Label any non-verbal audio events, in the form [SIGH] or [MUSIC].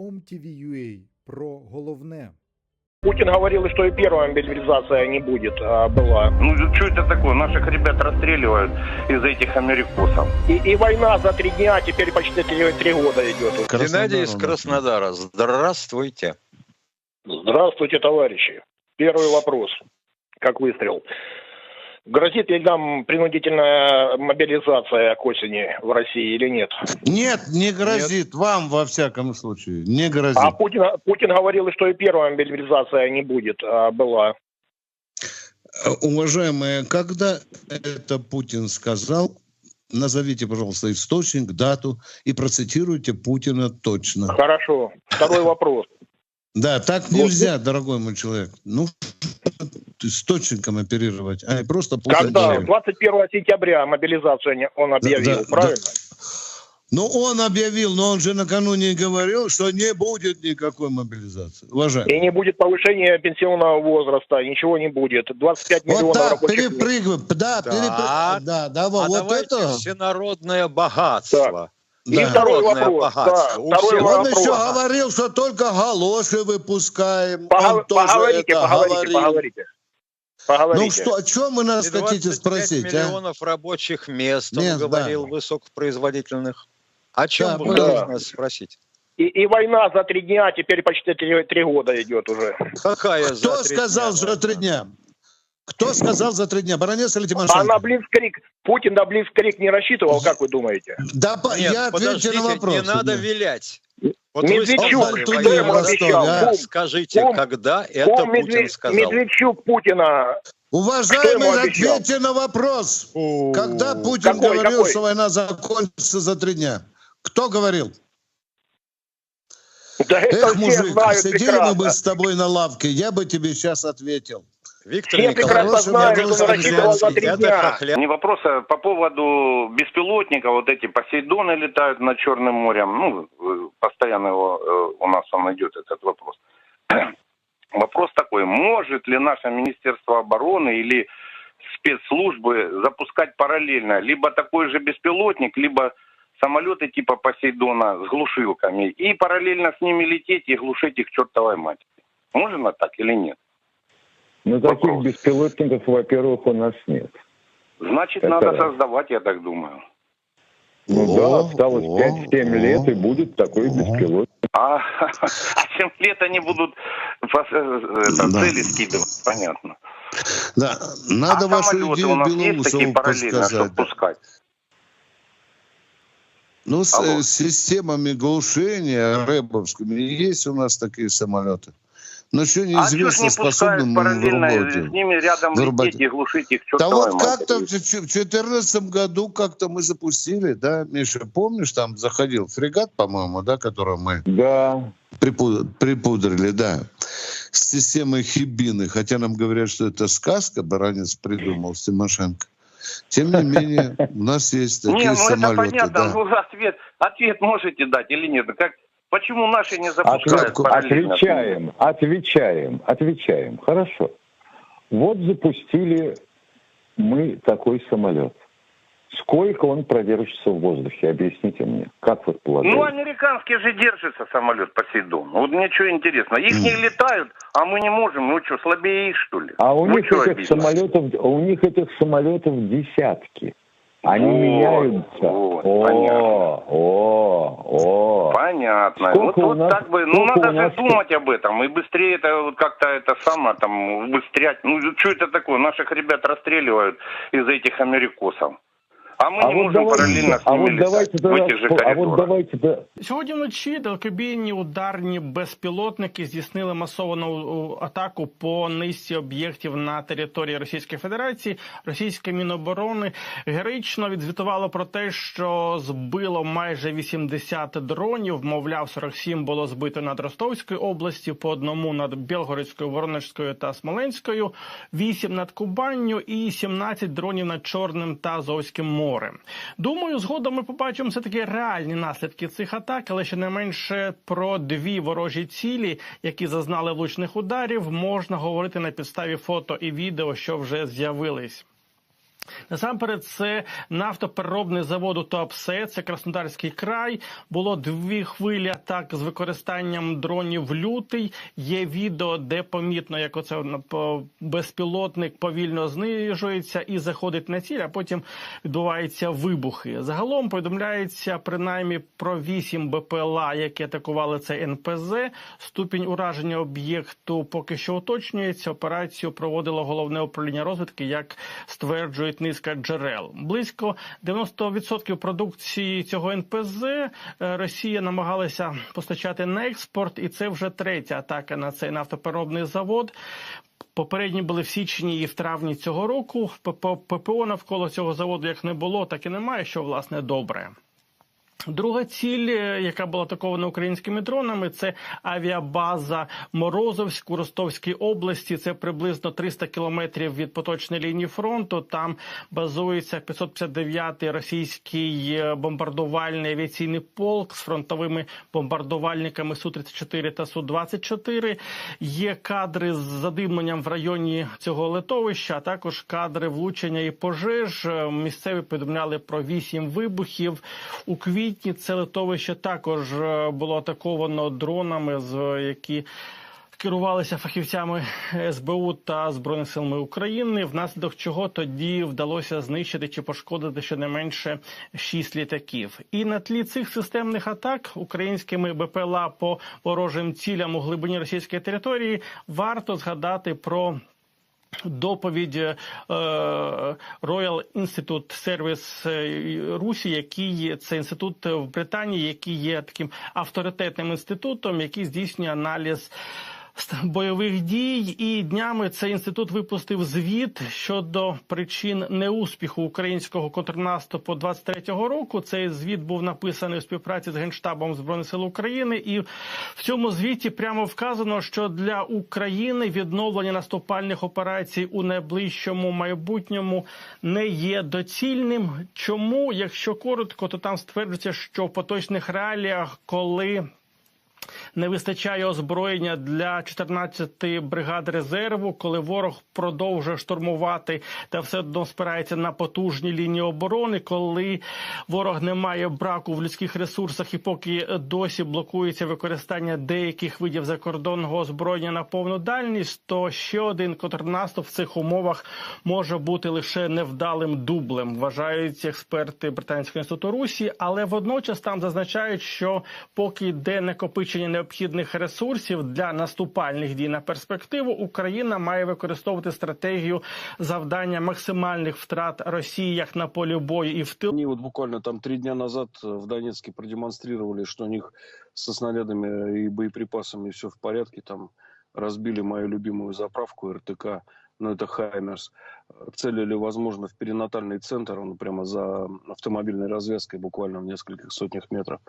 OMTV.ua про головне. Путин говорил, что и первая мобилизация не будет, а была. Ну, что это такое? Наших ребят расстреливают из-за этих америкосов. И, и война за три дня теперь почти три, три года идет. Геннадий из Краснодара. Здравствуйте. Здравствуйте, товарищи. Первый вопрос. Как выстрел. Грозит ли нам принудительная мобилизация к осени в России или нет? Нет, не грозит. Вам, во всяком случае, не грозит. А Путин, Путин говорил, что и первая мобилизация не будет, а была. Уважаемые, когда это Путин сказал, назовите, пожалуйста, источник, дату и процитируйте Путина точно. Хорошо. Второй вопрос. Да, так нельзя, дорогой мой человек. Ну, источником оперировать, а не просто путать Когда? дороги. 21 сентября мобилизацию не- он объявил, да, правильно? Ну, он объявил, но он же накануне говорил, что не будет никакой мобилизации. Уважаемые. И не будет повышения пенсионного возраста, ничего не будет. 25 Вот миллионов так, рабочих перепрыгивай. Да, Так. перепрыгивай. Да, да, А вот давайте это... всенародное богатство. И Да. второй Народное вопрос. богатство. Да, второй. Он вопрос. еще говорил, что только галоши выпускаем. Пога- Он тоже поговорите, это поговорите, говорил. поговорите. Поговорите. Ну что, о чем вы нас хотите 25 спросить, а? миллионов рабочих мест, он Мест, да. говорил, высокопроизводительных. О чем Да, вы хотите нас спросить? И, и война за три дня теперь почти три, три года идет уже. Какая Кто за три сказал дня за три дня? Кто сказал за три дня? Баронец или А Тимошенко? на Блицкрик, Путин на Блицкрик не рассчитывал, как вы думаете? Да, по- Нет, я отвечу на вопрос. не надо Нет. вилять. Медведчук, сказали, кто ему обещал? Кум, Скажите, кум, когда это Ком Путин Медве- сказал? Медведчук Путина. Уважаемый, ответьте на вопрос. Когда Путин Какой, говорил, какой? что война закончится за три дня? Кто говорил? Да это Эх, мужик, знают сидели прекрасно. мы бы с тобой на лавке, я бы тебе сейчас ответил. Виктор Николаевич, прекрасно Хороший что рассчитывал за три дня. Не вопрос, а по поводу беспилотников, вот эти Посейдоны летают над Черным морем. Ну, постоянно его, э, у нас он идет, этот вопрос. [CLEARS THROAT] Вопрос такой, может ли наше Министерство обороны или спецслужбы запускать параллельно либо такой же беспилотник, либо самолеты типа Посейдона с глушилками, и параллельно с ними лететь и глушить их чертовой матери. Можно так или нет? Ну, таких Вопрос. беспилотников, во-первых, у нас нет. Значит, Это надо создавать, я так думаю. Ну О, да, осталось о, 5-7 о. лет, и будет такой О. беспилотник. А, [LAUGHS] а 7 лет они будут по- э, это, Да. цели скидывать, понятно. Да, надо а вашу идею у нас есть такие параллельно, чтобы пускать? Ну, с э, системами глушения рэбовскими есть у нас такие самолеты. Но еще А что неизвестно, не способны пускают мы в параллельно работе. с ними рядом Вырубать. лететь и глушить их Да вот как-то в матери? 2014 году как-то мы запустили, да, Миша, помнишь, там заходил фрегат, по-моему, да, который мы Да, припу- припудрили, да, с системой Хибины, хотя нам говорят, что это сказка, Баранец придумал, Тимошенко. Тем не менее, у нас есть такие Не, ну это самолеты, понятно, да. ну ответ, ответ можете дать или нет? Как, почему наши не запускают Ответку отвечаем, отвечаем, отвечаем. Хорошо. Вот запустили мы такой самолет. Сколько он продержится в воздухе? Объясните мне, как вы полагаете? Ну, американский же держится самолет Посейдон. Вот мне что интересно. Их не летают, а мы не можем. Ну что, слабее их, что ли? А у Ну, них этих обидно? самолетов, у них этих самолетов десятки. Они Вот, меняются. вот, о, понятно. о, о. Понятно. Сколько вот вот нас- так бы, ну надо же думать об этом и быстрее это вот как-то это самое там убыстрять. Ну что это такое? Наших ребят расстреливают из-за этих америкосов. А мы не можем давайте- параллельно с а ними вот давайте в этих же спо- а вот давайте да, Сьогодні вночі далекобійні ударні безпілотники здійснили масовану атаку по низці об'єктів на території Російської Федерації. Російське Міноборони героїчно відзвітувало про те, що збило майже 80 дронів. Мовляв, 47 було збито над Ростовською області, по одному над Білгородською, Воронежською та Смоленською, 8 над Кубанню і 17 дронів над Чорним та Азовським морем. Думаю, згодом ми побачимо все таки реальні наслідки цих атак, але ще не менше про дві ворожі цілі, які зазнали влучних ударів, можна говорити на підставі фото і відео, що вже з'явились. Насамперед, це нафтопереробний завод Туапсе, це Краснодарський край. Було дві хвилі атак з використанням дронів лютий. Є відео, де помітно, як оце безпілотник повільно знижується і заходить на ціль, а потім відбуваються вибухи. Загалом повідомляється принаймні про вісім БПЛА, які атакували цей НПЗ. Ступінь ураження об'єкту поки що уточнюється. Операцію проводило головне управління розвідки, як стверджують низка джерел. Близько 90% продукції цього НПЗ Росія намагалася постачати на експорт, і це вже третя атака на цей нафтопереробний завод. Попередні були в січні і в травні цього року. ППО навколо цього заводу як не було, так і немає. Що власне добре. Друга ціль, яка була атакована українськими дронами, це авіабаза Морозовськ у Ростовській області. Це приблизно 300 кілометрів від поточної лінії фронту. Там базується 559-й російський бомбардувальний авіаційний полк з фронтовими бомбардувальниками су 34 та су 24 Є кадри з задимленням в районі цього литовища, а також кадри влучення і пожеж. Місцеві повідомляли про вісім вибухів у квітні квітні це литовище також було атаковано дронами, які керувалися фахівцями СБУ та збройних силами України, внаслідок чого тоді вдалося знищити чи пошкодити щонайменше шість літаків. І на тлі цих системних атак українськими БПЛА по ворожим цілям у глибині російської території варто згадати про. Доповідь Royal Institute Service Русі, який це інститут в Британії, який є таким авторитетним інститутом, який здійснює аналіз бойових дій, і днями цей інститут випустив звіт щодо причин неуспіху українського контрнаступу 23-го року. Цей звіт був написаний у співпраці з генштабом збройних сил України, і в цьому звіті прямо вказано, що для України відновлення наступальних операцій у найближчому майбутньому не є доцільним. Чому, якщо коротко, то там стверджується, що в поточних реаліях, коли не вистачає озброєння для 14 бригад резерву, коли ворог продовжує штурмувати та все одно спирається на потужні лінії оборони, коли ворог не має браку в людських ресурсах і поки досі блокується використання деяких видів закордонного озброєння на повну дальність, то ще один контрнаступ в цих умовах може бути лише невдалим дублем, вважають експерти британського інституту Русі, але водночас там зазначають, що поки йде накопичення необхідних ресурсів для наступальних дій на перспективу, Україна має використовувати стратегію завдання максимальних втрат Росії як на полі бою і в тил. Они вот буквально там три дня назад в Донецке продемонстрировали, что у них со снарядами и боеприпасами все в порядке. Там разбили мою любимую заправку РТК, ну это Хаймерс. Целили, возможно, в перинатальный центр, он прямо за автомобильной развязкой, буквально в нескольких сотнях метров.